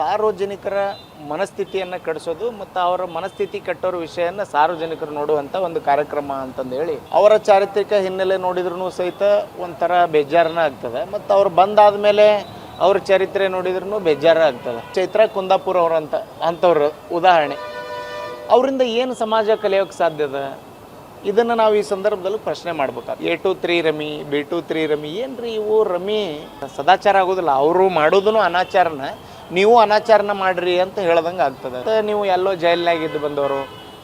ಸಾರ್ವಜನಿಕರ ಮನಸ್ಥಿತಿಯನ್ನು ಕಟ್ಟಿಸೋದು ಮತ್ತು ಅವರ ಮನಸ್ಥಿತಿ ಕಟ್ಟೋರ ವಿಷಯನ ಸಾರ್ವಜನಿಕರು ನೋಡುವಂಥ ಒಂದು ಕಾರ್ಯಕ್ರಮ ಅಂತಂದು ಹೇಳಿ ಅವರ ಚಾರಿತ್ರಿಕ ಹಿನ್ನೆಲೆ ನೋಡಿದ್ರೂ ಸಹಿತ ಒಂಥರ ಬೇಜಾರನ ಆಗ್ತದೆ. ಮತ್ತು ಅವ್ರು ಬಂದಾದ ಮೇಲೆ ಅವ್ರ ಚರಿತ್ರೆ ನೋಡಿದ್ರೂ ಬೇಜಾರ ಆಗ್ತದೆ. ಚೈತ್ರ ಕುಂದಾಪುರ ಅವರಂತ ಅಂಥವ್ರು ಉದಾಹರಣೆ. ಅವರಿಂದ ಏನು ಸಮಾಜ ಕಲಿಯೋಕ್ಕೆ ಸಾಧ್ಯದ ಇದನ್ನು ನಾವು ಈ ಸಂದರ್ಭದಲ್ಲಿ ಪ್ರಶ್ನೆ ಮಾಡ್ಬೇಕಾಗ್ತದೆ A two three rummy, B two three rummy ಏನು ರೀ ಇವು ರಮಿ ಸದಾಚಾರ ಆಗೋದಿಲ್ಲ. ಅವರು ಮಾಡೋದನ್ನು ಅನಾಚಾರನ ನೀವು ಅನಾಚಾರನ ಮಾಡ್ರಿ ಅಂತ ಹೇಳ್ದಂಗೆ ಆಗ್ತದೆ. ನೀವು ಎಲ್ಲೋ ಜೈಲ್ನಾಗ ಇದ್ದು ಬಂದವರು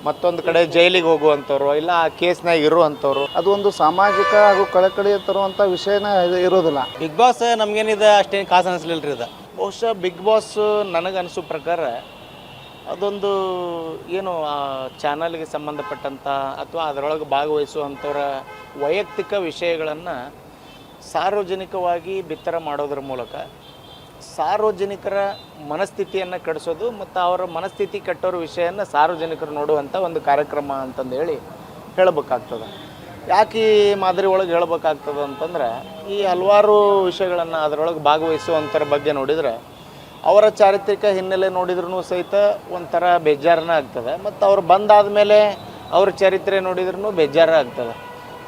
ಮತ್ತೊಂದು ಕಡೆ ಜೈಲಿಗೆ ಹೋಗುವಂಥವ್ರು ಇಲ್ಲ ಆ ಕೇಸ್ನಾಗ ಇರುವಂಥವ್ರು ಅದು ಒಂದು ಸಾಮಾಜಿಕ ಹಾಗೂ ಕಳಕಳಿ ತರುವಂಥ ವಿಷಯನ ಇರೋದಿಲ್ಲ. ಬಿಗ್ ಬಾಸ್ ನಮ್ಗೇನಿದೆ ಅಷ್ಟೇನು ಕಾಸು ಅನಿಸ್ಲಿಲ್ಲ ರೀ ಇದು. ಬಹುಶಃ ಬಿಗ್ ಬಾಸ್ ನನಗನ್ಸೋ ಪ್ರಕಾರ ಅದೊಂದು ಏನು ಆ ಚಾನಲ್ಗೆ ಸಂಬಂಧಪಟ್ಟಂಥ ಅಥವಾ ಅದರೊಳಗೆ ಭಾಗವಹಿಸುವಂಥವ್ರ ವೈಯಕ್ತಿಕ ವಿಷಯಗಳನ್ನು ಸಾರ್ವಜನಿಕವಾಗಿ ಬಿತ್ತರ ಮಾಡೋದ್ರ ಮೂಲಕ ಸಾರ್ವಜನಿಕರ ಮನಸ್ಥಿತಿಯನ್ನು ಕಟ್ಟಿಸೋದು ಮತ್ತು ಅವರ ಮನಸ್ಥಿತಿ ಕಟ್ಟೋರ ವಿಷಯನ ಸಾರ್ವಜನಿಕರು ನೋಡುವಂಥ ಒಂದು ಕಾರ್ಯಕ್ರಮ ಅಂತಂದು ಹೇಳಿ ಹೇಳಬೇಕಾಗ್ತದೆ. ಯಾಕೆ ಈ ಮಾದರಿ ಒಳಗೆ ಹೇಳ್ಬೇಕಾಗ್ತದೆ ಅಂತಂದ್ರೆ, ಈ ಹಲವಾರು ವಿಷಯಗಳನ್ನು ಅದರೊಳಗೆ ಭಾಗವಹಿಸುವಂಥರ ಬಗ್ಗೆ ನೋಡಿದರೆ, ಅವರ ಚಾರಿತ್ರಿಕ ಹಿನ್ನೆಲೆ ನೋಡಿದ್ರೂ ಸಹಿತ ಒಂಥರ ಬೇಜಾರನ ಆಗ್ತದೆ. ಮತ್ತು ಅವ್ರು ಬಂದಾದ ಮೇಲೆ ಅವ್ರ ಚರಿತ್ರೆ ನೋಡಿದ್ರೂ ಬೇಜಾರ ಆಗ್ತದೆ.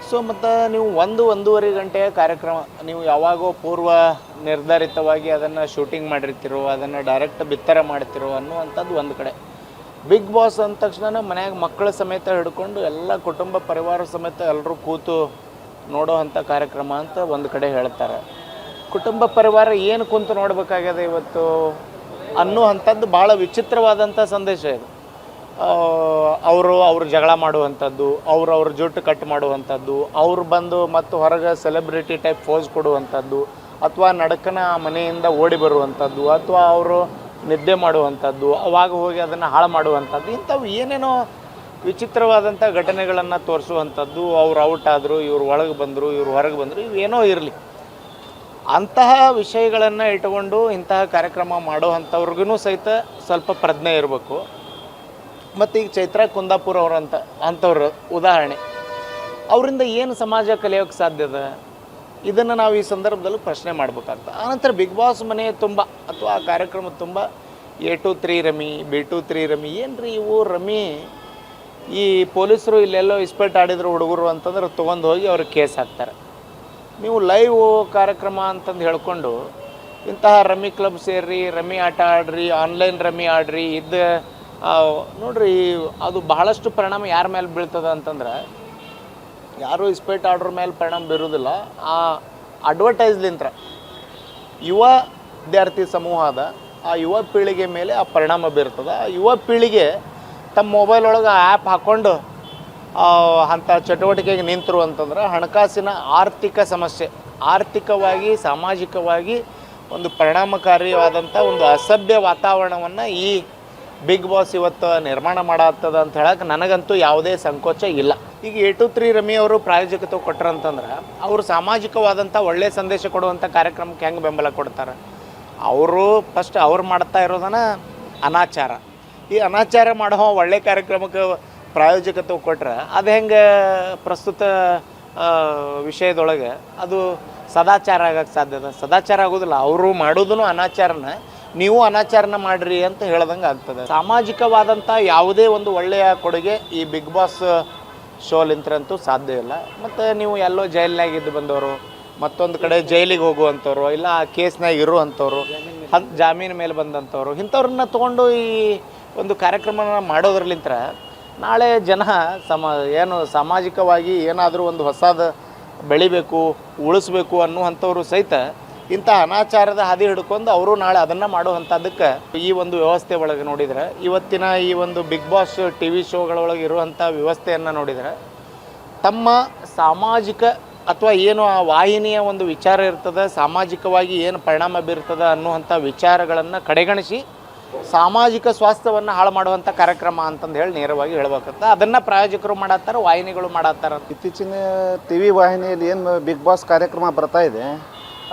ಸೊ ಮತ್ತು ನೀವು ಒಂದು ಒಂದೂವರೆ ಗಂಟೆಯ ಕಾರ್ಯಕ್ರಮ, ನೀವು ಯಾವಾಗೋ ಪೂರ್ವ ನಿರ್ಧಾರಿತವಾಗಿ ಅದನ್ನು ಶೂಟಿಂಗ್ ಮಾಡಿರ್ತಿರೋ, ಅದನ್ನು ಡೈರೆಕ್ಟ್ ಬಿತ್ತರ ಮಾಡ್ತಿರೋ ಅನ್ನುವಂಥದ್ದು ಒಂದು ಕಡೆ. ಬಿಗ್ ಬಾಸ್ ಅಂದ ತಕ್ಷಣ ಮನ್ಯಾಗ ಮಕ್ಕಳ ಸಮೇತ ಹಿಡ್ಕೊಂಡು ಎಲ್ಲ ಕುಟುಂಬ ಪರಿವಾರ ಸಮೇತ ಎಲ್ಲರೂ ಕೂತು ನೋಡೋ ಅಂಥ ಕಾರ್ಯಕ್ರಮ ಅಂತ ಒಂದು ಕಡೆ ಹೇಳ್ತಾರೆ. ಕುಟುಂಬ ಪರಿವಾರ ಏನು ಕುಂತು ನೋಡಬೇಕಾಗ್ಯದ ಇವತ್ತು ಅನ್ನುವಂಥದ್ದು ಭಾಳ ವಿಚಿತ್ರವಾದಂಥ ಸಂದೇಶ ಇದು. ಅವರು ಅವ್ರ ಜಗಳ ಮಾಡುವಂಥದ್ದು, ಅವ್ರು ಅವ್ರ ಜುಟ್ಟು ಕಟ್ ಮಾಡುವಂಥದ್ದು, ಅವ್ರು ಬಂದು ಮತ್ತು ಹೊರಗೆ ಸೆಲೆಬ್ರಿಟಿ ಟೈಪ್ ಫೋಸ್ ಕೊಡುವಂಥದ್ದು, ಅಥವಾ ನಡಕನ ಮನೆಯಿಂದ ಓಡಿ ಬರುವಂಥದ್ದು, ಅಥವಾ ಅವರು ನಿದ್ದೆ ಮಾಡುವಂಥದ್ದು, ಅವಾಗ ಹೋಗಿ ಅದನ್ನು ಹಾಳು ಮಾಡುವಂಥದ್ದು, ಇಂಥವು ಏನೇನೋ ವಿಚಿತ್ರವಾದಂಥ ಘಟನೆಗಳನ್ನು ತೋರಿಸುವಂಥದ್ದು, ಅವ್ರು ಔಟ್ ಆದರು, ಇವ್ರು ಒಳಗೆ ಬಂದರು, ಇವ್ರು ಹೊರಗೆ ಬಂದರು ಇವೇನೋ ಇರಲಿ. ಅಂತಹ ವಿಷಯಗಳನ್ನು ಇಟ್ಕೊಂಡು ಇಂತಹ ಕಾರ್ಯಕ್ರಮ ಮಾಡೋ ಅಂಥವ್ರಿಗೂ ಸಹಿತ ಸ್ವಲ್ಪ ಪ್ರಜ್ಞೆ ಇರಬೇಕು. ಮತ್ತು ಈಗ ಚೈತ್ರ ಕುಂದಾಪುರ ಅವರಂತ ಅಂಥವ್ರು ಉದಾಹರಣೆ. ಅವರಿಂದ ಏನು ಸಮಾಜ ಕಲಿಯೋಕ್ಕೆ ಅದ? ಇದನ್ನು ನಾವು ಈ ಸಂದರ್ಭದಲ್ಲಿ ಪ್ರಶ್ನೆ ಮಾಡ್ಬೇಕಾಗ್ತದೆ ಆನಂತರ ಬಿಗ್ ಬಾಸ್ ಮನೆ ತುಂಬ, ಅಥವಾ ಆ ಕಾರ್ಯಕ್ರಮ ತುಂಬ, A two three rummy, B two three rummy, ಏನ್ರಿ ಇವು ರಮಿ? ಈ ಪೊಲೀಸರು ಇಲ್ಲೆಲ್ಲೋ ಇಸ್ಪೆಟ್ ಆಡಿದ್ರು ಹುಡುಗರು ಅಂತಂದ್ರೆ ತೊಗೊಂಡು ಹೋಗಿ ಅವ್ರಿಗೆ ಕೇಸ್ ಹಾಕ್ತಾರೆ. ನೀವು ಲೈವ್ ಕಾರ್ಯಕ್ರಮ ಅಂತಂದು ಹೇಳ್ಕೊಂಡು ಇಂತಹ ರಮಿ ಕ್ಲಬ್ ಸೇರಿ ರಮಿ ಆಟ ಆಡ್ರಿ, ಆನ್ಲೈನ್ ರಮಿ ಆಡ್ರಿ ಇದ್ದ ನೋಡ್ರಿ, ಅದು ಬಹಳಷ್ಟು ಪರಿಣಾಮ ಯಾರ ಮೇಲೆ ಬೀಳ್ತದೆ ಅಂತಂದ್ರೆ, ಯಾರು ಇಸ್ಪೇಟ್ ಆರ್ಡ್ರ್ ಮೇಲೆ ಪರಿಣಾಮ ಬೀರೋದಿಲ್ಲ, ಆ ಅಡ್ವರ್ಟೈಸ್ಲಿಂತ್ರ ಯುವ ವಿದ್ಯಾರ್ಥಿ ಸಮೂಹ ಅದ, ಆ ಯುವ ಪೀಳಿಗೆ ಮೇಲೆ ಆ ಪರಿಣಾಮ ಬೀರ್ತದೆ. ಆ ಯುವ ಪೀಳಿಗೆ ತಮ್ಮ ಮೊಬೈಲ್ ಒಳಗೆ ಆ್ಯಪ್ ಹಾಕ್ಕೊಂಡು ಅಂಥ ಚಟುವಟಿಕೆಗೆ ನಿಂತರು ಅಂತಂದ್ರೆ ಹಣಕಾಸಿನ ಆರ್ಥಿಕ ಸಮಸ್ಯೆ, ಆರ್ಥಿಕವಾಗಿ, ಸಾಮಾಜಿಕವಾಗಿ ಒಂದು ಪರಿಣಾಮಕಾರಿಯಾದಂಥ ಒಂದು ಅಸಭ್ಯ ವಾತಾವರಣವನ್ನು ಈ ಬಿಗ್ ಬಾಸ್ ಇವತ್ತು ನಿರ್ಮಾಣ ಮಾಡತ್ತದ ಅಂತ ಹೇಳಕ್ಕೆ ನನಗಂತೂ ಯಾವುದೇ ಸಂಕೋಚ ಇಲ್ಲ. ಈಗ ಎ ಟು ತ್ರೀ ರಮಿ ಅವರು ಪ್ರಾಯೋಜಕತ್ವ ಕೊಟ್ರಂತಂದ್ರೆ ಅವರು ಸಾಮಾಜಿಕವಾದಂಥ ಒಳ್ಳೆಯ ಸಂದೇಶ ಕೊಡುವಂಥ ಕಾರ್ಯಕ್ರಮಕ್ಕೆ ಹೆಂಗೆ ಬೆಂಬಲ ಕೊಡ್ತಾರೆ? ಅವರು ಫಸ್ಟ್ ಅವ್ರು ಮಾಡ್ತಾ ಇರೋದನ್ನ ಅನಾಚಾರ. ಈ ಅನಾಚಾರ ಮಾಡೋ ಒಳ್ಳೆ ಕಾರ್ಯಕ್ರಮಕ್ಕೆ ಪ್ರಾಯೋಜಕತ್ವ ಕೊಟ್ರೆ ಅದು ಹೆಂಗೆ ಪ್ರಸ್ತುತ ವಿಷಯದೊಳಗೆ ಅದು ಸದಾಚಾರ ಆಗಕ್ಕೆ ಸಾಧ್ಯದ? ಸದಾಚಾರ ಆಗೋದಿಲ್ಲ. ಅವರು ಮಾಡೋದನ್ನು ಅನಾಚಾರನ ನೀವು ಅನಾಚಾರನ ಮಾಡ್ರಿ ಅಂತ ಹೇಳ್ದಂಗೆ ಆಗ್ತದೆ. ಸಾಮಾಜಿಕವಾದಂಥ ಯಾವುದೇ ಒಂದು ಒಳ್ಳೆಯ ಕೊಡುಗೆ ಈ ಬಿಗ್ ಬಾಸ್ ಶೋಲಿಂತ್ರಂತೂ ಸಾಧ್ಯ ಇಲ್ಲ. ಮತ್ತು ನೀವು ಎಲ್ಲೋ ಜೈಲಿನಾಗ ಇದ್ದು ಬಂದವರು, ಮತ್ತೊಂದು ಕಡೆ ಜೈಲಿಗೆ ಹೋಗುವಂಥವ್ರು ಇಲ್ಲ ಆ ಕೇಸ್ನಾಗ ಇರುವಂಥವ್ರು ಹಂತ ಜಾಮೀನು ಮೇಲೆ ಬಂದಂಥವ್ರು ಇಂಥವ್ರನ್ನ ತೊಗೊಂಡು ಈ ಒಂದು ಕಾರ್ಯಕ್ರಮನ ಮಾಡೋದ್ರಲಿಂತ್ರ ನಾಳೆ ಜನ ಸಮ, ಏನು ಸಾಮಾಜಿಕವಾಗಿ ಏನಾದರೂ ಒಂದು ಹೊಸದು ಬೆಳಿಬೇಕು, ಉಳಿಸ್ಬೇಕು ಅನ್ನುವಂಥವ್ರು ಸಹಿತ ಇಂಥ ಅನಾಚಾರದ ಹಾದಿ ಹಿಡ್ಕೊಂಡು ಅವರು ನಾಳೆ ಅದನ್ನು ಮಾಡುವಂಥದ್ದಕ್ಕೆ ಈ ಒಂದು ವ್ಯವಸ್ಥೆ ಒಳಗೆ ನೋಡಿದರೆ, ಇವತ್ತಿನ ಈ ಒಂದು ಬಿಗ್ ಬಾಸ್ ಟಿ ವಿ ಶೋಗಳೊಳಗೆ ಇರುವಂಥ ವ್ಯವಸ್ಥೆಯನ್ನು ನೋಡಿದರೆ, ತಮ್ಮ ಸಾಮಾಜಿಕ ಅಥವಾ ಏನು ಆ ವಾಹಿನಿಯ ಒಂದು ವಿಚಾರ ಇರ್ತದೆ, ಸಾಮಾಜಿಕವಾಗಿ ಏನು ಪರಿಣಾಮ ಬೀರ್ತದೆ ಅನ್ನುವಂಥ ವಿಚಾರಗಳನ್ನು ಕಡೆಗಣಿಸಿ ಸಾಮಾಜಿಕ ಸ್ವಾಸ್ಥ್ಯವನ್ನು ಹಾಳು ಮಾಡುವಂಥ ಕಾರ್ಯಕ್ರಮ ಅಂತಂದು ಹೇಳಿ ನೇರವಾಗಿ ಹೇಳ್ಬೇಕಂತ. ಅದನ್ನು ಪ್ರಾಯೋಜಕರು ಮಾಡತ್ತಾರ, ವಾಹಿನಿಗಳು ಮಾಡತ್ತಾರ ಇತ್ತೀಚಿನ ಟಿ ವಿ ವಾಹಿನಿಯಲ್ಲಿ ಏನು ಬಿಗ್ ಬಾಸ್ ಕಾರ್ಯಕ್ರಮ ಬರ್ತಾ ಇದೆ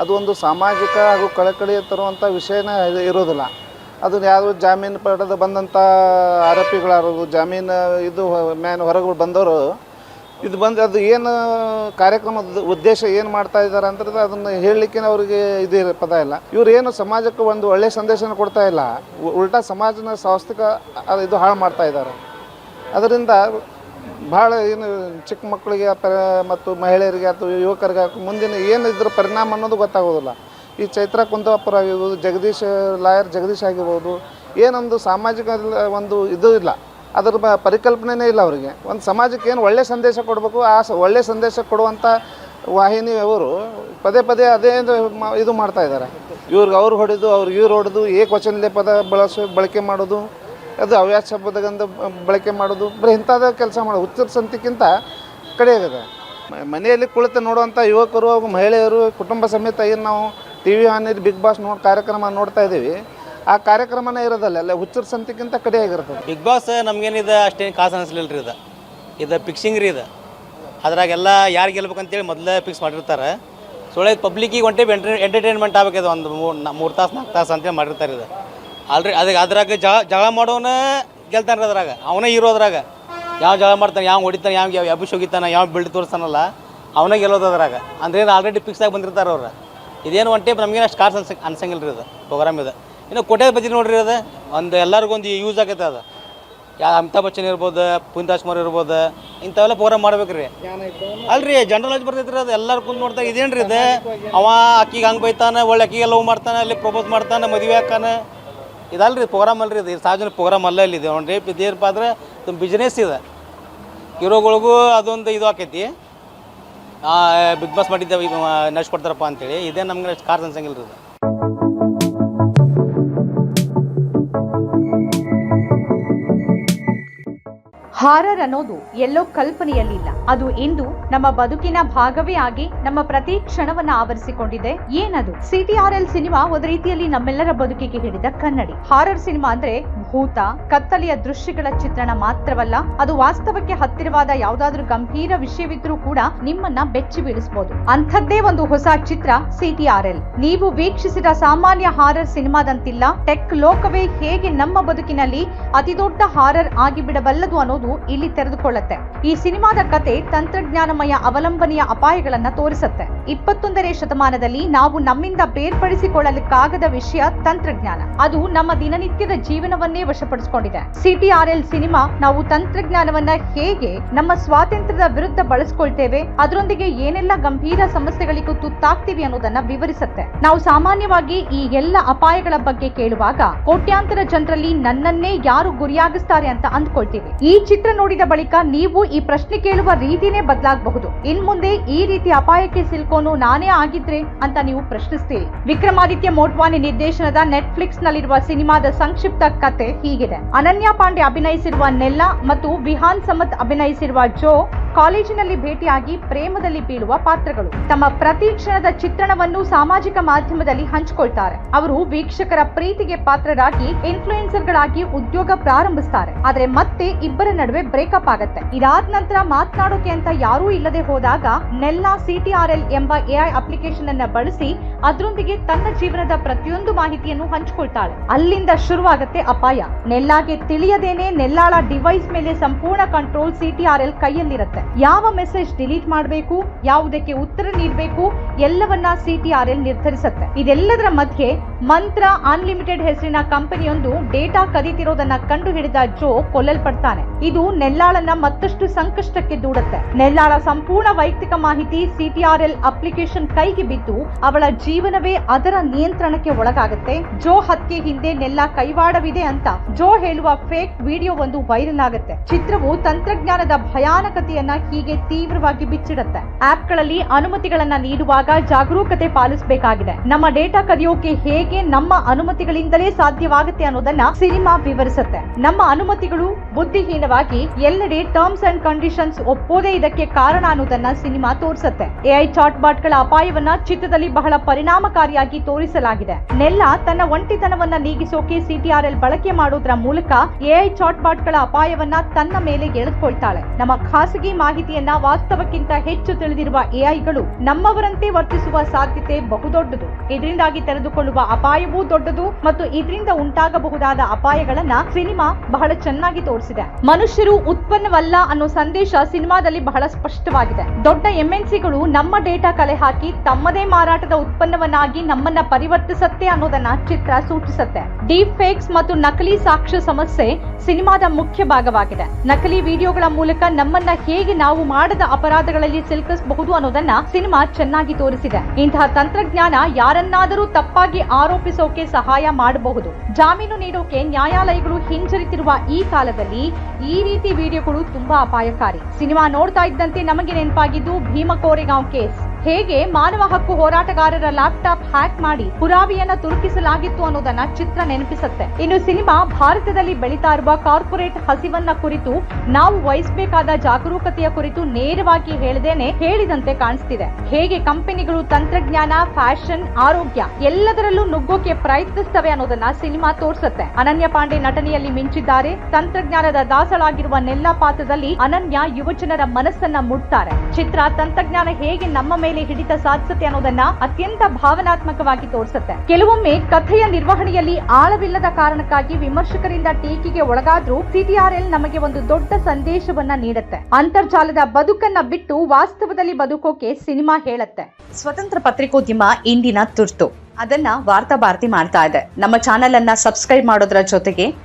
ಅದು ಒಂದು ಸಾಮಾಜಿಕ ಹಾಗೂ ಕಳಕಳಿ ತರುವಂಥ ವಿಷಯನ ಇದು ಇರೋದಿಲ್ಲ. ಅದು ಯಾರು ಜಾಮೀನು ಪಡೆದು ಬಂದಂಥ ಆರೋಪಿಗಳಾರು ಜಾಮೀನು ಇದು ಮ್ಯಾನ್ ಹೊರಗೆ ಬಂದವರು, ಇದು ಬಂದು ಅದು ಏನು ಕಾರ್ಯಕ್ರಮದ ಉದ್ದೇಶ ಏನು ಮಾಡ್ತಾ ಇದ್ದಾರೆ ಅಂತ ಅದನ್ನು ಹೇಳಲಿಕ್ಕೆ ಅವರಿಗೆ ಇದು ಪದ ಇಲ್ಲ. ಇವ್ರು ಏನು ಸಮಾಜಕ್ಕೆ ಒಂದು ಒಳ್ಳೆಯ ಸಂದೇಶನ ಕೊಡ್ತಾ ಇಲ್ಲ. ಉಲ್ಟಾ ಸಮಾಜನ ಸಾಂಸ್ಥಿಕ ಇದು ಹಾಳು ಮಾಡ್ತಾ ಇದ್ದಾರೆ. ಅದರಿಂದ ಭಾಳ ಏನು ಚಿಕ್ಕ ಮಕ್ಕಳಿಗೆ ಪ ಮತ್ತು ಮಹಿಳೆಯರಿಗೆ ಅಥವಾ ಯುವಕರಿಗೆ ಮುಂದಿನ ಏನು ಇದ್ರ ಪರಿಣಾಮ ಅನ್ನೋದು ಗೊತ್ತಾಗೋದಿಲ್ಲ. ಈ ಚೈತ್ರ ಕುಂದಾಪುರ ಆಗಿರ್ಬೋದು, ಜಗದೀಶ್ ಲಾಯರ್ ಜಗದೀಶ್ ಆಗಿರ್ಬೋದು, ಏನೊಂದು ಸಾಮಾಜಿಕ ಒಂದು ಇದು ಇಲ್ಲ. ಅದ್ರ ಬ ಪರಿಕಲ್ಪನೆನೇ ಇಲ್ಲ ಅವರಿಗೆ. ಒಂದು ಸಮಾಜಕ್ಕೆ ಏನು ಒಳ್ಳೆಯ ಸಂದೇಶ ಕೊಡಬೇಕು, ಆ ಸ ಒಳ್ಳೆಯ ಸಂದೇಶ ಕೊಡುವಂಥ ವಾಹಿನಿಯವರು ಪದೇ ಪದೇ ಅದೇ ಇದು ಮಾಡ್ತಾ ಇದ್ದಾರೆ. ಇವ್ರಿಗೆ ಅವ್ರು ಹೊಡೆದು, ಅವ್ರಿಗೆ ಇವ್ರು ಹೊಡೆದು ಏಕವಚನಲೆ ಪದ ಬಳಸ ಬಳಕೆ ಮಾಡೋದು ಅದು ಹವ್ಯಾಸ ಶಬ್ದಗಂಧ ಬಳಕೆ ಮಾಡೋದು, ಬರೀ ಇಂಥದ ಕೆಲಸ ಮಾಡೋದು, ಹುಚ್ಚರ ಸಂತಿಕ್ಕಿಂತ ಕಡೆಯಾಗಿದೆ ಮನೆಯಲ್ಲಿ ಕುಳಿತು ನೋಡುವಂಥ ಯುವಕರು ಹಾಗೂ ಮಹಿಳೆಯರು, ಕುಟುಂಬ ಸಮೇತ ಏನು ನಾವು ಟಿ ವಿ ಹಾನಿಯಲ್ಲಿ ಬಿಗ್ ಬಾಸ್ ನೋಡಿ, ಕಾರ್ಯಕ್ರಮ ನೋಡ್ತಾ ಇದ್ದೀವಿ, ಆ ಕಾರ್ಯಕ್ರಮನೇ ಇರೋದಲ್ಲ, ಅಲ್ಲ ಹುಚ್ಚರ ಸಂತಿಕ್ಕಿಂತ ಕಡೆಯಾಗಿರ್ತದೆ ಬಿಗ್ ಬಾಸ್ ನಮ್ಗೇನಿದೆ, ಅಷ್ಟೇನು ಕಾಸು ಅನಿಸ್ಲಿಲ್ಲ ರೀ ಇದು. ಇದು ಫಿಕ್ಸಿಂಗ್ ರೀ ಇದು. ಅದ್ರಾಗೆಲ್ಲ ಯಾರು ಗೆಲ್ಬೇಕಂತೇಳಿ ಮೊದಲೇ ಫಿಕ್ಸ್ ಮಾಡಿರ್ತಾರೆ. ಸೊಳ್ಳೆ ಪಬ್ಲಿಕ್ಕಿಗೆ ಒಂಟೇ ಎಂಟರ್ ಎಂಟರ್ಟೈನ್ಮೆಂಟ್ ಆಗ್ಬೇಕಿದೆ ಒಂದು ಮೂರು ಮೂರು ತಾಸು, ನಾಲ್ಕು ತಾಸು ಅಂತೇಳಿ ಮಾಡಿರ್ತಾರೆ ಇದು. ಆಲ್ರೆಡಿ ಅದಕ್ಕೆ ಅದ್ರಾಗ ಜಗ ಜಗಳ ಮಾಡೋನ ಗೆಲ್ತಾನೆ ಅದ್ರಾಗ. ಅವನೇ ಇರೋದ್ರಾಗ ಯಾವ ಜಗಳ ಮಾಡ್ತಾನೆ, ಯಾವ ಹೊಡಿತಾನೆ, ಯಾವ ಯಾವ ಹೋಗಿತಾನೆ, ಯಾವ ಬಿಲ್ಡ್ ತೋರಿಸ್ತಾನಲ್ಲ, ಅವನೇ ಗೆಲ್ಲೋದು ಅದ್ರಾಗ. ಅಂದ್ರೆ ಆಲ್ರೆಡಿ ಫಿಕ್ಸ್ ಆಗಿ ಬಂದಿರ್ತಾರೆ ಅವ್ರು. ಇದೇನು ಒನ್ ಟೈಪ್ ನಮಗೇನು ಅಷ್ಟು ಕಾರ್ಸ್ ಅನ್ಸ ಅನ್ಸಂಗಿಲ್ಲ ರೀ ಅದು ಪ್ರೋಗ್ರಾಮ್ ಇದೆ. ಇನ್ನು ಕೋಟೆ ಬಜ್ಜಿ ನೋಡ್ರಿ ಅದು ಒಂದು ಎಲ್ಲರಿಗೊಂದು ಯೂಸ್ ಆಗೈತೆ ಅದು. ಯಾ, ಅಮಿತಾಬ್ ಬಚ್ಚನ್ ಇರ್ಬೋದು, ಪುನೀತ್ ರಾಜ್ಕುಮಾರ್ ಇರ್ಬೋದು, ಇಂಥವೆಲ್ಲ ಪ್ರೋಗ್ರಾಮ್ ಮಾಡ್ಬೇಕು ರೀ ಅಲ್ರಿ ಜನರಲ್ ನಾಲೆಜ್ ರೀ ಅದು, ಎಲ್ಲರೂ ಕುಂತು ನೋಡ್ತಾರೆ ರೀ ಇದು? ಅವ ಅಕ್ಕಿಗೆ ಹಂಗೆ ಬೈತಾನೆ, ಒಳ್ಳೆ ಅಕ್ಕಿಗೆ ಲವ್ ಮಾಡ್ತಾನೆ, ಅಲ್ಲಿ ಪ್ರಪೋಸ್ ಮಾಡ್ತಾನೆ, ಮದುವೆ ಹಾಕಾನೆ ಇದಲ್ರಿ ಪ್ರೋಗ್ರಾಮ್ ರೀ ಇದು ಸಾರ್ವಜನಿಕ ಪ್ರೋಗ್ರಾಮ್ ಅಲ್ಲ ಇಲ್ಲಿ ರೇಪ್ ಇದೇನಪ್ಪ ಅಂದ್ರೆ ತುಂಬ ಬಿಸ್ನೆಸ್ ಇದೆ. ಹೀರೋಗಳಿಗೂ ಅದೊಂದು ಇದು ಆಕೈತಿ. ಬಿಗ್ ಬಾಸ್ ಮಾಡಿದ್ದೆ ನಡೆಸ್ಕೊಡ್ತಾರಪ್ಪ ಅಂತೇಳಿ. ಇದೇ ನಮ್ಗೆ ಕಾರ್ಸ್ ಅನ್ಸಂಗಿಲ್ಲ ರೀ ಹಾರರ್ ಅನ್ನೋದು ಎಲ್ಲೋ ಕಲ್ಪನೆಯಲ್ಲಿಲ್ಲ. ಅದು ಇಂದು ನಮ್ಮ ಬದುಕಿನ ಭಾಗವೇ ಆಗಿ ನಮ್ಮ ಪ್ರತಿ ಕ್ಷಣವನ್ನ ಆವರಿಸಿಕೊಂಡಿದೆ. ಏನದು? ಸಿಟಿಆರ್ಎಲ್ ಸಿನಿಮಾ ಒಂದು ರೀತಿಯಲ್ಲಿ ನಮ್ಮೆಲ್ಲರ ಬದುಕಿಗೆ ಹಿಡಿದ ಕನ್ನಡಿ. ಹಾರರ್ ಸಿನಿಮಾ ಅಂದ್ರೆ ಭೂತ, ಕತ್ತಲೆಯ ದೃಶ್ಯಗಳ ಚಿತ್ರಣ ಮಾತ್ರವಲ್ಲ, ಅದು ವಾಸ್ತವಕ್ಕೆ ಹತ್ತಿರವಾದ ಯಾವುದಾದ್ರೂ ಗಂಭೀರ ವಿಷಯವಿದ್ರೂ ಕೂಡ ನಿಮ್ಮನ್ನ ಬೆಚ್ಚಿ ಬೀಳಿಸಬಹುದು ಅಂಥದ್ದೇ ಒಂದು ಹೊಸ ಚಿತ್ರ ಸಿಟಿಆರ್ಎಲ್ ನೀವು ವೀಕ್ಷಿಸಿದ ಸಾಮಾನ್ಯ ಹಾರರ್ ಸಿನಿಮಾದಂತಿಲ್ಲ, ಟೆಕ್ ಲೋಕವೇ ಹೇಗೆ ನಮ್ಮ ಬದುಕಿನಲ್ಲಿ ಅತಿದೊಡ್ಡ ಹಾರರ್ ಆಗಿಬಿಡಬಲ್ಲದು ಅನ್ನೋದು ಇಲ್ಲಿ ತೆರೆದುಕೊಳ್ಳುತ್ತೆ. ಈ ಸಿನಿಮಾದ ಕತೆ ತಂತ್ರಜ್ಞಾನಮಯ ಅವಲಂಬನೆಯ ಅಪಾಯಗಳನ್ನ ತೋರಿಸುತ್ತೆ. ಇಪ್ಪತ್ತೊಂದನೇ ಶತಮಾನದಲ್ಲಿ ನಾವು ನಮ್ಮಿಂದ ಬೇರ್ಪಡಿಸಿಕೊಳ್ಳಲಿಕ್ಕಾಗದ ವಿಷಯ ತಂತ್ರಜ್ಞಾನ. ಅದು ನಮ್ಮ ದಿನನಿತ್ಯದ ಜೀವನವನ್ನೇ ವಶಪಡಿಸಿಕೊಂಡಿದೆ. ಸಿಟಿಆರ್ಎಲ್ ಸಿನಿಮಾ, ನಾವು ತಂತ್ರಜ್ಞಾನವನ್ನ ಹೇಗೆ ನಮ್ಮ ಸ್ವಾತಂತ್ರ್ಯದ ವಿರುದ್ಧ ಬಳಸ್ಕೊಳ್ತೇವೆ, ಅದರೊಂದಿಗೆ ಏನೆಲ್ಲ ಗಂಭೀರ ಸಮಸ್ಯೆಗಳಿಗೂ ತುತ್ತಾಗ್ತೀವಿ ಅನ್ನೋದನ್ನ ವಿವರಿಸುತ್ತೆ. ನಾವು ಸಾಮಾನ್ಯವಾಗಿ ಈ ಎಲ್ಲ ಅಪಾಯಗಳ ಬಗ್ಗೆ ಕೇಳುವಾಗ, ಕೋಟ್ಯಾಂತರ ಜನರಲ್ಲಿ ನನ್ನನ್ನೇ ಯಾರು ಗುರಿಯಾಗಿಸ್ತಾರೆ ಅಂತ ಅಂದ್ಕೊಳ್ತೀವಿ. ಈ ಚಿತ್ರ ನೋಡಿದ ಬಳಿಕ ನೀವು ಈ ಪ್ರಶ್ನೆ ಕೇಳುವ ರೀತಿನೇ ಬದಲಾಗಬಹುದು. ಇನ್ ಮುಂದೆ ಈ ರೀತಿ ಅಪಾಯಕ್ಕೆ ಸಿಲ್ಕೋನು ನಾನೇ ಆಗಿದ್ರೆ ಅಂತ ನೀವು ಪ್ರಶ್ನಿಸ್ತೀರಿ. ವಿಕ್ರಮಾದಿತ್ಯ ಮೋಟ್ವಾನಿ ನಿರ್ದೇಶನದ ನೆಟ್ಫ್ಲಿಕ್ಸ್ ನಲ್ಲಿರುವ ಸಿನಿಮಾದ ಸಂಕ್ಷಿಪ್ತ ಕತೆ. ಹೀಗಿದೆ. ಅನನ್ಯ ಪಾಂಡೆ ಅಭಿನಯಿಸಿರುವ ನೆಲ್ಲ ಮತ್ತು ವಿಹಾನ್ ಸಮತ್ ಅಭಿನಯಿಸಿರುವ ಜೋ ಕಾಲೇಜಿನಲ್ಲಿ ಭೇಟಿಯಾಗಿ ಪ್ರೇಮದಲ್ಲಿ ಬೀಳುವ ಪಾತ್ರಗಳು. ತಮ್ಮ ಪ್ರತಿ ಕ್ಷಣದ ಚಿತ್ರಣವನ್ನು ಸಾಮಾಜಿಕ ಮಾಧ್ಯಮದಲ್ಲಿ ಹಂಚಿಕೊಳ್ತಾರೆ. ಅವರು ವೀಕ್ಷಕರ ಪ್ರೀತಿಗೆ ಪಾತ್ರರಾಗಿ ಇನ್ಫ್ಲೂಯೆನ್ಸರ್ಗಳಾಗಿ ಉದ್ಯೋಗ ಪ್ರಾರಂಭಿಸ್ತಾರೆ. ಆದ್ರೆ ಮತ್ತೆ ಇಬ್ಬರ ನಡುವೆ ಬ್ರೇಕಪ್ ಆಗತ್ತೆ. ಇದಾದ ನಂತರ ಮಾತನಾಡೋಕೆ ಅಂತ ಯಾರೂ ಇಲ್ಲದೆ ಹೋದಾಗ ನೆಲ್ಲಾ ಸಿಟಿಆರ್ಎಲ್ ಎಂಬ ಎಐ ಅಪ್ಲಿಕೇಶನ್ ಅನ್ನ ಬಳಸಿ ಅದರೊಂದಿಗೆ ತನ್ನ ಜೀವನದ ಪ್ರತಿಯೊಂದು ಮಾಹಿತಿಯನ್ನು ಹಂಚಿಕೊಳ್ತಾಳೆ. ಅಲ್ಲಿಂದ ಶುರುವಾಗತ್ತೆ ಅಪಾಯ. ನೆಲ್ಲಾಗೆ ತಿಳಿಯದೇನೆ ನೆಲ್ಲಾಳ ಡಿವೈಸ್ ಮೇಲೆ ಸಂಪೂರ್ಣ ಕಂಟ್ರೋಲ್ ಸಿಟಿಆರ್ಎಲ್ ಕೈಯಲ್ಲಿರುತ್ತೆ. ಯಾವ ಮೆಸೇಜ್ ಡಿಲೀಟ್ ಮಾಡಬೇಕು, ಯಾವುದಕ್ಕೆ ಉತ್ತರ ನೀಡಬೇಕು, ಎಲ್ಲವನ್ನ ಸಿಟಿಆರ್ಎಲ್ ನಿರ್ಧರಿಸುತ್ತೆ. ಇದೆಲ್ಲದರ ಮಧ್ಯೆ ಮಂತ್ರ ಅನ್ಲಿಮಿಟೆಡ್ ಹೆಸರಿನ ಕಂಪನಿಯೊಂದು ಡೇಟಾ ಕದೀತಿರೋದನ್ನ ಕಂಡು ಹಿಡಿದ ಜೋ ಕೊಲ್ಲಲ್ಪಡ್ತಾನೆ. ಇದು ನೆಲ್ಲಾಳನ್ನ ಮತ್ತಷ್ಟು ಸಂಕಷ್ಟಕ್ಕೆ ದೂಡುತ್ತೆ. ನೆಲ್ಲಾಳ ಸಂಪೂರ್ಣ ವೈಯಕ್ತಿಕ ಮಾಹಿತಿ ಸಿಟಿಆರ್ಎಲ್ ಅಪ್ಲಿಕೇಶನ್ ಕೈಗೆ ಬಿದ್ದು ಅವಳ ಜೀವನವೇ ಅದರ ನಿಯಂತ್ರಣಕ್ಕೆ ಒಳಗಾಗುತ್ತೆ. ಜೋ ಹತ್ಯೆ ಹಿಂದೆ ನೆಲ್ಲ ಕೈವಾಡವಿದೆ ಅಂತ ಜೋ ಹೇಳುವ ಫೇಕ್ ವಿಡಿಯೋ ಒಂದು ವೈರಲ್ ಆಗುತ್ತೆ. ಚಿತ್ರವು ತಂತ್ರಜ್ಞಾನದ ಭಯಾನಕತೆಯನ್ನ ಹೀಗೆ ತೀವ್ರವಾಗಿ ಬಿಚ್ಚಿಡುತ್ತೆ. ಆಪ್ಗಳಲ್ಲಿ ಅನುಮತಿಗಳನ್ನ ನೀಡುವಾಗ ಜಾಗರೂಕತೆ ಪಾಲಿಸಬೇಕಾಗಿದೆ. ನಮ್ಮ ಡೇಟಾ ಕದಿಯೋಕೆ ಹೇಗೆ ನಮ್ಮ ಅನುಮತಿಗಳಿಂದಲೇ ಸಾಧ್ಯವಾಗುತ್ತೆ ಅನ್ನೋದನ್ನ ಸಿನಿಮಾ ವಿವರಿಸುತ್ತೆ. ನಮ್ಮ ಅನುಮತಿಗಳು ಬುದ್ಧಿಹೀನವಾಗಿ ಎಲ್ಲೆಡೆ ಟರ್ಮ್ಸ್ ಅಂಡ್ ಕಂಡೀಷನ್ಸ್ ಒಪ್ಪೋದೇ ಇದಕ್ಕೆ ಕಾರಣ ಅನ್ನೋದನ್ನ ಸಿನಿಮಾ ತೋರಿಸುತ್ತೆ. ಎಐ ಚಾಟ್ ಬಾಟ್ಗಳ ಅಪಾಯವನ್ನ ಚಿತ್ರದಲ್ಲಿ ಬಹಳ ಪರಿಣಾಮಕಾರಿಯಾಗಿ ತೋರಿಸಲಾಗಿದೆ. ನೆಲ್ಲ ತನ್ನ ಒಂಟಿತನವನ್ನ ನೀಗಿಸೋಕೆ ಸಿಟಿಆರ್ಎಲ್ ಬಳಕೆ ಮಾಡೋದ್ರ ಮೂಲಕ ಎಐ ಚಾಟ್ ಬಾಟ್ಗಳ ಅಪಾಯವನ್ನ ತನ್ನ ಮೇಲೆ ಎಳೆದುಕೊಳ್ತಾಳೆ. ನಮ್ಮ ಖಾಸಗಿ ಮಾಹಿತಿಯನ್ನ ವಾಸ್ತವಕ್ಕಿಂತ ಹೆಚ್ಚು ತಿಳಿದಿರುವ ಎಐಗಳು ನಮ್ಮವರಂತೆ ವರ್ತಿಸುವ ಸಾಧ್ಯತೆ ಬಹುದೊಡ್ಡದು. ಇದರಿಂದಾಗಿ ತೆರೆದುಕೊಳ್ಳುವ ಅಪಾಯವೂ ದೊಡ್ಡದು ಮತ್ತು ಇದರಿಂದ ಉಂಟಾಗಬಹುದಾದ ಅಪಾಯಗಳನ್ನ ಸಿನಿಮಾ ಬಹಳ ಚೆನ್ನಾಗಿ ತೋರಿಸಿದೆ ಮನುಷ್ಯರು ಉತ್ಪನ್ನವಲ್ಲ ಅನ್ನೋ ಸಂದೇಶ ಸಿನಿಮಾದಲ್ಲಿ ಬಹಳ ಸ್ಪಷ್ಟವಾಗಿದೆ. ದೊಡ್ಡ ಎಂಎನ್ಸಿಗಳು ನಮ್ಮ ಡೇಟಾ ಕಲೆ ಹಾಕಿ ತಮ್ಮದೇ ಮಾರಾಟದ ಉತ್ಪನ್ನವನ್ನಾಗಿ ನಮ್ಮನ್ನ ಪರಿವರ್ತಿಸತ್ತೆ ಅನ್ನೋದನ್ನ ಚಿತ್ರ ಸೂಚಿಸುತ್ತೆ. ಡೀಪ್ ಫೇಕ್ಸ್ ಮತ್ತು ನಕಲಿ ಸಾಕ್ಷ್ಯ ಸಮಸ್ಯೆ ಸಿನಿಮಾದ ಮುಖ್ಯ ಭಾಗವಾಗಿದೆ. ನಕಲಿ ವಿಡಿಯೋಗಳ ಮೂಲಕ ನಮ್ಮನ್ನ ಹೇಗೆ ನಾವು ಮಾಡದ ಅಪರಾಧಗಳಲ್ಲಿ ಸಿಲುಕಿಸಬಹುದು ಅನ್ನೋದನ್ನ ಸಿನಿಮಾ ಚೆನ್ನಾಗಿ ತೋರಿಸಿದೆ. ಇಂತಹ ತಂತ್ರಜ್ಞಾನ ಯಾರನ್ನಾದರೂ ತಪ್ಪಾಗಿ ಆರೋಪಿಸೋಕೆ ಸಹಾಯ ಮಾಡಬಹುದು. ಜಾಮೀನು ನೀಡೋಕೆ ನ್ಯಾಯಾಲಯಗಳು ಹಿಂಜರಿತಿರುವ ಈ ಕಾಲದಲ್ಲಿ ಈ ರೀತಿ ವಿಡಿಯೋಗಳು ತುಂಬಾ ಅಪಾಯಕಾರಿ. ಸಿನಿಮಾ ನೋಡ್ತಾ ಇದ್ದಂತೆ ನಮಗೆ ನೆನಪಾಗಿದ್ದು ಭೀಮ ಕೋರೆಗಾಂವ್ ಕೇಸ್. ಹೇಗೆ ಮಾನವ ಹಕ್ಕು ಹೋರಾಟಗಾರರ ಲ್ಯಾಪ್ಟಾಪ್ ಹ್ಯಾಕ್ ಮಾಡಿ ಪುರಾವೆಯನ್ನ ತುರುಕಿಸಲಾಗಿತ್ತು ಅನ್ನೋದನ್ನ ಚಿತ್ರ ನೆನಪಿಸುತ್ತೆ. ಇನ್ನು ಸಿನಿಮಾ ಭಾರತದಲ್ಲಿ ಬೆಳೀತಾ ಇರುವ ಕಾರ್ಪೊರೇಟ್ ಹಸಿವನ್ನ ಕುರಿತು ನಾವು ವಹಿಸಬೇಕಾದ ಜಾಗರೂಕತೆಯ ಕುರಿತು ನೇರವಾಗಿ ಹೇಳದೇನೆ ಹೇಳಿದಂತೆ ಕಾಣಿಸ್ತಿದೆ. ಹೇಗೆ ಕಂಪನಿಗಳು ತಂತ್ರಜ್ಞಾನ, ಫ್ಯಾಷನ್, ಆರೋಗ್ಯ ಎಲ್ಲದರಲ್ಲೂ ನುಗ್ಗೋಕೆ ಪ್ರಯತ್ನಿಸ್ತವೆ ಅನ್ನೋದನ್ನ ಸಿನಿಮಾ ತೋರಿಸುತ್ತೆ. ಅನನ್ಯ ಪಾಂಡೆ ನಟನೆಯಲ್ಲಿ ಮಿಂಚಿದ್ದಾರೆ. ತಂತ್ರಜ್ಞಾನದ ದಾಸಳಾಗಿರುವ ನೆಲ್ಲ ಪಾತ್ರದಲ್ಲಿ ಅನನ್ಯ ಯುವಜನರ ಮನಸ್ಸನ್ನ ಮುಟ್ತಾರೆ. ಚಿತ್ರ ತಂತ್ರಜ್ಞಾನ ಹೇಗೆ ನಮ್ಮ ಮೇಲೆ ಹಿಡಿತ ಸಾಧಿಸುತ್ತೆ ಅನ್ನೋದನ್ನ ಅತ್ಯಂತ ಭಾವನಾತ್ಮಕವಾಗಿ ತೋರಿಸುತ್ತೆ. ಕೆಲವೊಮ್ಮೆ ಕಥೆಯ ನಿರ್ವಹಣೆಯಲ್ಲಿ ಆಳವಿಲ್ಲದ ಕಾರಣಕ್ಕಾಗಿ ವಿಮರ್ಶಕರಿಂದ ಟೀಕೆಗೆ ಒಳಗಾದ್ರೂ ಸಿಟಿಆರ್ಎಲ್ ನಮಗೆ ಒಂದು ದೊಡ್ಡ ಸಂದೇಶವನ್ನ ನೀಡುತ್ತೆ. ಅಂತರ್ಜಾಲದ ಬದುಕನ್ನ ಬಿಟ್ಟು ವಾಸ್ತವದಲ್ಲಿ ಬದುಕೋಕೆ ಸಿನಿಮಾ ಹೇಳುತ್ತೆ. ಸ್ವತಂತ್ರ ಪತ್ರಿಕೋದ್ಯಮ ಇಂದಿನ ತುರ್ತು. ಅದನ್ನ ವಾರ್ತಾ ಭಾರತಿ ಮಾಡ್ತಾ ಇದೆ. ನಮ್ಮ ಚಾನೆಲ್ ಅನ್ನ ಸಬ್ಸ್ಕ್ರೈಬ್ ಮಾಡೋದ್ರ ಜೊತೆಗೆ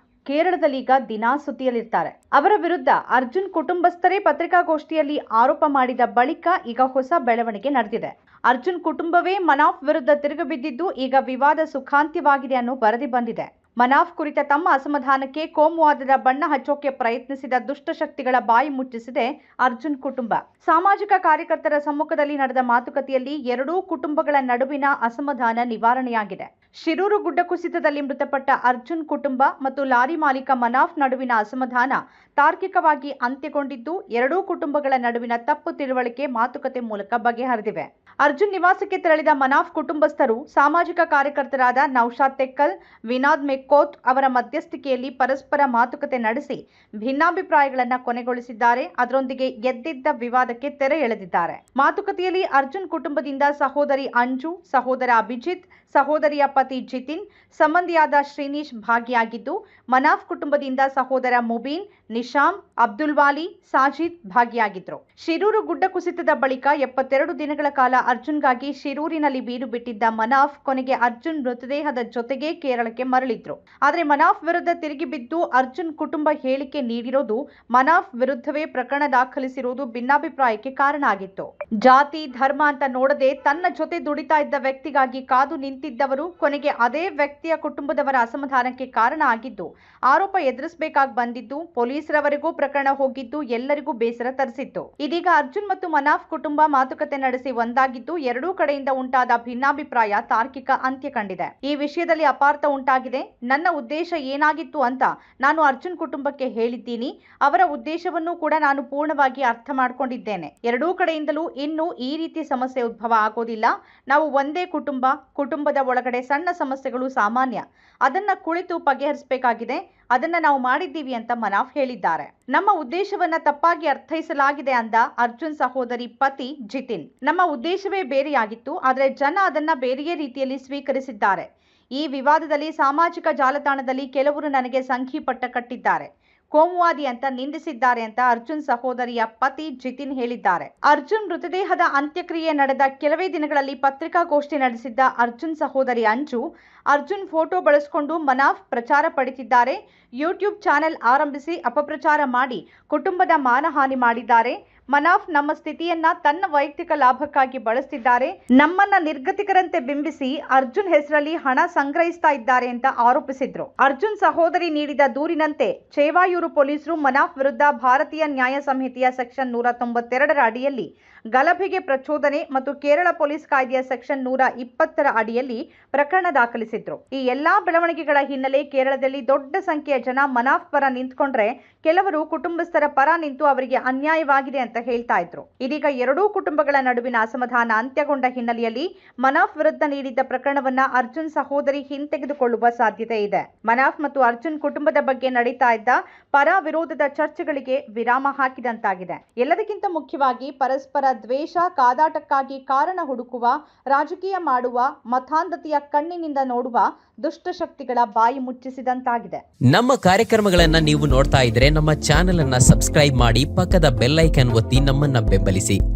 ಕೇರಳದಲ್ಲೀಗ ದಿನಾ ಸುದ್ದಿಯಲ್ಲಿರ್ತಾರೆ. ಅವರ ವಿರುದ್ಧ ಅರ್ಜುನ್ ಕುಟುಂಬಸ್ಥರೇ ಪತ್ರಿಕಾಗೋಷ್ಠಿಯಲ್ಲಿ ಆರೋಪ ಮಾಡಿದ ಬಳಿಕ ಈಗ ಹೊಸ ಬೆಳವಣಿಗೆ ನಡೆದಿದೆ. ಅರ್ಜುನ್ ಕುಟುಂಬವೇ ಮನಾಫ್ ವಿರುದ್ಧ ತಿರುಗಿಬಿದ್ದಿದ್ದು ಈಗ ವಿವಾದ ಸುಖಾಂತ್ಯವಾಗಿದೆ ಅನ್ನೋ ವರದಿ ಬಂದಿದೆ. ಮನಾಫ್ ಕುರಿತ ತಮ್ಮ ಅಸಮಾಧಾನಕ್ಕೆ ಕೋಮುವಾದದ ಬಣ್ಣ ಹಚ್ಚೋಕೆ ಪ್ರಯತ್ನಿಸಿದ ದುಷ್ಟಶಕ್ತಿಗಳ ಬಾಯಿ ಮುಚ್ಚಿಸಿದೆ ಅರ್ಜುನ್ ಕುಟುಂಬ. ಸಾಮಾಜಿಕ ಕಾರ್ಯಕರ್ತರ ಸಮ್ಮುಖದಲ್ಲಿ ನಡೆದ ಮಾತುಕತೆಯಲ್ಲಿ ಎರಡೂ ಕುಟುಂಬಗಳ ನಡುವಿನ ಅಸಮಾಧಾನ ನಿವಾರಣೆಯಾಗಿದೆ. ಶಿರೂರು ಗುಡ್ಡ ಕುಸಿತದಲ್ಲಿ ಮೃತಪಟ್ಟ ಅರ್ಜುನ್ ಕುಟುಂಬ ಮತ್ತು ಲಾರಿ ಮಾಲೀಕ ಮನಾಫ್ ನಡುವಿನ ಅಸಮಾಧಾನ ತಾರ್ಕಿಕವಾಗಿ ಅಂತ್ಯಗೊಂಡಿದ್ದು, ಎರಡೂ ಕುಟುಂಬಗಳ ನಡುವಿನ ತಪ್ಪು ತಿಳುವಳಿಕೆ ಮಾತುಕತೆ ಮೂಲಕ ಬಗೆಹರಿದಿವೆ. ಅರ್ಜುನ್ ನಿವಾಸಕ್ಕೆ ತೆರಳಿದ ಮನಾಫ್ ಕುಟುಂಬಸ್ಥರು, ಸಾಮಾಜಿಕ ಕಾರ್ಯಕರ್ತರಾದ ನೌಶಾದ್ ತೆಕ್ಕಲ್, ವಿನಾದ್ ಮೆಕ್ಕೋತ್ ಅವರ ಮಧ್ಯಸ್ಥಿಕೆಯಲ್ಲಿ ಪರಸ್ಪರ ಮಾತುಕತೆ ನಡೆಸಿ ಭಿನ್ನಾಭಿಪ್ರಾಯಗಳನ್ನು ಕೊನೆಗೊಳಿಸಿದ್ದಾರೆ. ಅದರೊಂದಿಗೆ ಎದ್ದಿದ್ದ ವಿವಾದಕ್ಕೆ ತೆರೆ ಎಳೆದಿದ್ದಾರೆ. ಮಾತುಕತೆಯಲ್ಲಿ ಅರ್ಜುನ್ ಕುಟುಂಬದಿಂದ ಸಹೋದರಿ ಅಂಜು, ಸಹೋದರ ಅಭಿಜಿತ್, ಸಹೋದರಿಯ ಪತಿ ಜಿತಿನ್, ಸಂಬಂಧಿಯಾದ ಶ್ರೀನೀಶ್ ಭಾಗಿಯಾಗಿದ್ದು, ಮನಾಫ್ ಕುಟುಂಬದಿಂದ ಸಹೋದರ ಮುಬೀನ್ ನಿಶಾಮ್ ಅಬ್ದುಲ್ ವಾಲಿ, ಸಾಜಿದ್ ಭಾಗಿಯಾಗಿದ್ರು. ಶಿರೂರು ಗುಡ್ಡ ಕುಸಿತದ ಬಳಿಕ ಎಪ್ಪತ್ತೆರಡು ದಿನಗಳ ಕಾಲ ಅರ್ಜುನ್ಗಾಗಿ ಶಿರೂರಿನಲ್ಲಿ ಬೀಡು ಬಿಟ್ಟಿದ್ದ ಮನಾಫ್ ಕೊನೆಗೆ ಅರ್ಜುನ್ ಮೃತದೇಹದ ಜೊತೆಗೆ ಕೇರಳಕ್ಕೆ ಮರಳಿದ್ರು. ಆದರೆ ಮನಾಫ್ ವಿರುದ್ಧ ತಿರುಗಿ ಬಿದ್ದು ಅರ್ಜುನ್ ಕುಟುಂಬ ಹೇಳಿಕೆ ನೀಡಿರೋದು ಮನಾಫ್ ವಿರುದ್ಧವೇ ಪ್ರಕರಣ ದಾಖಲಿಸಿರುವುದು ಭಿನ್ನಾಭಿಪ್ರಾಯಕ್ಕೆ ಕಾರಣ ಆಗಿತ್ತು. ಜಾತಿ, ಧರ್ಮ ಅಂತ ನೋಡದೆ ತನ್ನ ಜೊತೆ ದುಡಿತಾ ಇದ್ದ ವ್ಯಕ್ತಿಗಾಗಿ ಕಾದು ನಿಂತಿದ್ದವರು ಕೊನೆಗೆ ಅದೇ ವ್ಯಕ್ತಿಯ ಕುಟುಂಬದವರ ಅಸಮಾಧಾನಕ್ಕೆ ಕಾರಣ ಆಗಿದ್ದು, ಆರೋಪ ಎದುರಿಸಬೇಕಾಗಿ ಬಂದಿದ್ದು ಪೊಲೀಸರವರೆಗೂ ಪ್ರಕರಣ ಹೋಗಿದ್ದು ಎಲ್ಲರಿಗೂ ಬೇಸರ ತರಿಸಿತ್ತು. ಇದೀಗ ಅರ್ಜುನ್ ಮತ್ತು ಮನಾಫ್ ಕುಟುಂಬ ಮಾತುಕತೆ ನಡೆಸಿ ಒಂದಾಗಿದ್ದು ಎರಡೂ ಕಡೆಯಿಂದ ಉಂಟಾದ ಭಿನ್ನಾಭಿಪ್ರಾಯ ತಾರ್ಕಿಕ ಅಂತ್ಯ ಕಂಡಿದೆ. ಈ ವಿಷಯದಲ್ಲಿ ಅಪಾರ್ಥ ಉಂಟಾಗಿದೆ. ನನ್ನ ಉದ್ದೇಶ ಏನಾಗಿತ್ತು ಅಂತ ನಾನು ಅರ್ಜುನ್ ಕುಟುಂಬಕ್ಕೆ ಹೇಳಿದ್ದೀನಿ. ಅವರ ಉದ್ದೇಶವನ್ನು ಕೂಡ ನಾನು ಪೂರ್ಣವಾಗಿ ಅರ್ಥ ಮಾಡಿಕೊಂಡಿದ್ದೇನೆ. ಎರಡೂ ಕಡೆಯಿಂದಲೂ ಇನ್ನು ಈ ರೀತಿ ಸಮಸ್ಯೆ ಉದ್ಭವ ಆಗೋದಿಲ್ಲ. ನಾವು ಒಂದೇ ಕುಟುಂಬ, ಕುಟುಂಬದ ಒಳಗಡೆ ಸಣ್ಣ ಸಮಸ್ಯೆಗಳು ಸಾಮಾನ್ಯ. ಅದನ್ನ ಕುಳಿತು ಬಗೆಹರಿಸಬೇಕಾಗಿದೆ. ಅದನ್ನ ನಾವು ಮಾಡಿದ್ದೀವಿ ಅಂತ ಮನಾಫ್ ಹೇಳಿದ್ದಾರೆ. ನಮ್ಮ ಉದ್ದೇಶವನ್ನ ತಪ್ಪಾಗಿ ಅರ್ಥೈಸಲಾಗಿದೆ ಅಂದ ಅರ್ಜುನ್ ಸಹೋದರಿ ಪತಿ ಜಿತಿನ್. ನಮ್ಮ ಉದ್ದೇಶವೇ ಬೇರೆಯಾಗಿತ್ತು, ಆದರೆ ಜನ ಅದನ್ನ ಬೇರೆಯೇ ರೀತಿಯಲ್ಲಿ ಸ್ವೀಕರಿಸಿದ್ದಾರೆ. ಈ ವಿವಾದದಲ್ಲಿ ಸಾಮಾಜಿಕ ಜಾಲತಾಣದಲ್ಲಿ ಕೆಲವರು ನನಗೆ ಸಂಖಿ ಪಟ್ಟ ಕಟ್ಟಿದ್ದಾರೆ ಕೋಮುವಾದಿ ಅಂತ ನಿಂದಿಸಿದ್ದಾರೆ ಅಂತ ಅರ್ಜುನ್ ಸಹೋದರಿಯ ಪತಿ ಜಿತಿನ್ ಹೇಳಿದ್ದಾರೆ. ಅರ್ಜುನ್ ಮೃತದೇಹದ ಅಂತ್ಯಕ್ರಿಯೆ ನಡೆದ ಕೆಲವೇ ದಿನಗಳಲ್ಲಿ ಪತ್ರಿಕಾಗೋಷ್ಠಿ ನಡೆಸಿದ್ದ ಅರ್ಜುನ್ ಸಹೋದರಿ ಅಂಜು, ಅರ್ಜುನ್ ಫೋಟೋ ಬಳಸಿಕೊಂಡು ಮನಾಫ್ ಪ್ರಚಾರ ಪಡಿತಿದ್ದಾರೆ. ಯೂಟ್ಯೂಬ್ ಚಾನೆಲ್ ಆರಂಭಿಸಿ ಅಪಪ್ರಚಾರ ಮಾಡಿ ಕುಟುಂಬದ ಮಾನಹಾನಿ ಮಾಡಿದ್ದಾರೆ. ಮನಾಫ್ ನಮ್ಮ ಸ್ಥಿತಿಯನ್ನ ತನ್ನ ವೈಯಕ್ತಿಕ ಲಾಭಕ್ಕಾಗಿ ಬಳಸ್ತಿದ್ದಾರೆ. ನಮ್ಮನ್ನ ನಿರ್ಗತಿಕರಂತೆ ಬಿಂಬಿಸಿ ಅರ್ಜುನ್ ಹೆಸರಲ್ಲಿ ಹಣ ಸಂಗ್ರಹಿಸ್ತಾ ಇದ್ದಾರೆ ಅಂತ ಆರೋಪಿಸಿದ್ರು. ಅರ್ಜುನ್ ಸಹೋದರಿ ನೀಡಿದ ದೂರಿನಂತೆ ಚೇವಾಯೂರು ಪೊಲೀಸರು ಮನಾಫ್ ವಿರುದ್ಧ ಭಾರತೀಯ ನ್ಯಾಯ ಸಂಹಿತೆಯ ಸೆಕ್ಷನ್ ನೂರ ತೊಂಬತ್ತೆರಡರ ಅಡಿಯಲ್ಲಿ ಗಲಭೆಗೆ ಪ್ರಚೋದನೆ ಮತ್ತು ಕೇರಳ ಪೊಲೀಸ್ ಕಾಯ್ದೆಯ ಸೆಕ್ಷನ್ ನೂರ ಇಪ್ಪತ್ತರ ಅಡಿಯಲ್ಲಿ ಪ್ರಕರಣ ದಾಖಲಿಸಿದ್ರು. ಈ ಎಲ್ಲಾ ಬೆಳವಣಿಗೆಗಳ ಹಿನ್ನೆಲೆ ಕೇರಳದಲ್ಲಿ ದೊಡ್ಡ ಸಂಖ್ಯೆಯ ಜನ ಮನಾಫ್ ಪರ ನಿಂತ್ಕೊಂಡ್ರೆ ಕೆಲವರು ಕುಟುಂಬಸ್ಥರ ಪರ ನಿಂತು ಅವರಿಗೆ ಅನ್ಯಾಯವಾಗಿದೆ ಅಂತ ಹೇಳ್ತಾ ಇದ್ರು. ಇದೀಗ ಎರಡೂ ಕುಟುಂಬಗಳ ನಡುವಿನ ಅಸಮಾಧಾನ ಅಂತ್ಯಗೊಂಡ ಹಿನ್ನೆಲೆಯಲ್ಲಿ ಮನಾಫ್ ವಿರುದ್ಧ ನೀಡಿದ್ದ ಪ್ರಕರಣವನ್ನ ಅರ್ಜುನ್ ಸಹೋದರಿ ಹಿಂತೆಗೆದುಕೊಳ್ಳುವ ಸಾಧ್ಯತೆ ಇದೆ. ಮನಾಫ್ ಮತ್ತು ಅರ್ಜುನ್ ಕುಟುಂಬದ ಬಗ್ಗೆ ನಡೀತಾ ಇದ್ದ ಪರ ವಿರೋಧದ ಚರ್ಚೆಗಳಿಗೆ ವಿರಾಮ ಹಾಕಿದಂತಾಗಿದೆ. ಎಲ್ಲದಕ್ಕಿಂತ ಮುಖ್ಯವಾಗಿ ಪರಸ್ಪರ ದ್ವೇಷ, ಕಾದಾಟಕ್ಕಾಗಿ ಕಾರಣ ಹುಡುಕುವ, ರಾಜಕೀಯ ಮಾಡುವ, ಮತಾಂಧತೆಯ ಕಣ್ಣಿನಿಂದ ನೋಡುವ ದುಷ್ಟಶಕ್ತಿಗಳ ಬಾಯಿ ಮುಚ್ಚಿಸಿದಂತಾಗಿದೆ. ನಮ್ಮ ಕಾರ್ಯಕ್ರಮಗಳನ್ನ ನೀವು ನೋಡ್ತಾ ಇದ್ರೆ ನಮ್ಮ ಚಾನೆಲ್ ಅನ್ನ ಸಬ್ಸ್ಕ್ರೈಬ್ ಮಾಡಿ ಪಕ್ಕದ ಬೆಲ್ಲೈಕನ್ ಒತ್ತಿ ನಮ್ಮನ್ನ ಬೆಂಬಲಿಸಿ.